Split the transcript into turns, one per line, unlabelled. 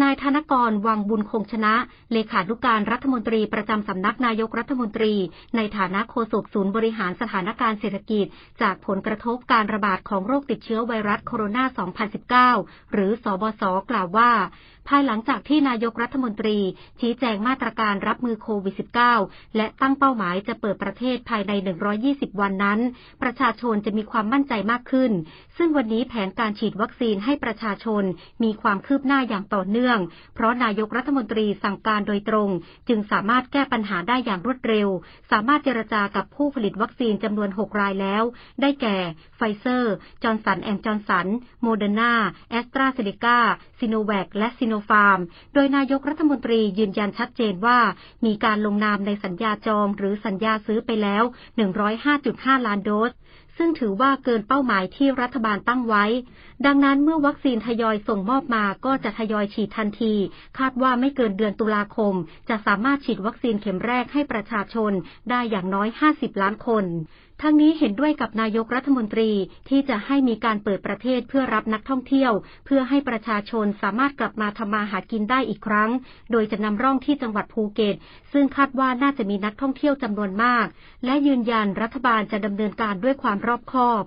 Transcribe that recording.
นายธนกรวังบุญคงชนะ เลขานุการรัฐมนตรีประจำสำนักนายกรัฐมนตรี ในฐานะโฆษกศูนย์บริหารสถานการณ์เศรษฐกิจ จากผลกระทบการระบาดของโรคติดเชื้อไวรัสโคโรนา 2019 หรือสบศกล่าวว่าภายหลังจากที่นายกรัฐมนตรี ชี้แจงมาตรการรับมือโควิด -19 และตั้งเป้าหมายจะเปิดประเทศภายใน 120 วันนั้น ประชาชนจะมีความมั่นใจมากขึ้น ซึ่งวันนี้แผนการฉีดวัคซีนให้ประชาชนมีความคืบหน้าอย่างต่อเนื่อง เพราะนายกรัฐมนตรีสั่งการโดยตรง จึงสามารถแก้ปัญหาได้อย่างรวดเร็ว สามารถเจรจากับผู้ผลิตวัคซีนจำนวน 6 รายแล้ว ได้แก่ไฟเซอร์ จอร์นสันแอนด์จอร์นสัน โมเดอร์นาแอสตราเซเนกาซิโนแวคและซิโนฟาร์ม โดยนายกรัฐมนตรียืนยันชัดเจนว่า มีการลงนามในสัญญาจองหรือสัญญาซื้อไปแล้ว 105.5 ล้านโดส ซึ่งถือว่าเกินเป้าหมายที่รัฐบาลตั้งไว้ ดังนั้นเมื่อวัคซีนทยอยส่งมอบมาก็จะทยอยฉีดทันที คาดว่าไม่เกินเดือนตุลาคม จะสามารถฉีดวัคซีนเข็มแรกให้ประชาชนได้อย่างน้อย 50 ล้านคนทั้งนี้เห็นด้วยกับนายกรัฐมนตรีที่จะให้มีการเปิดประเทศเพื่อรับนักท่องเที่ยว เพื่อให้ประชาชนสามารถกลับมาทำมาหากินได้อีกครั้ง โดยจะนำร่องที่จังหวัดภูเก็ต ซึ่งคาดว่าน่าจะมีนักท่องเที่ยวจำนวนมาก และยืนยันรัฐบาลจะดำเนินการด้วยความรอบคอบ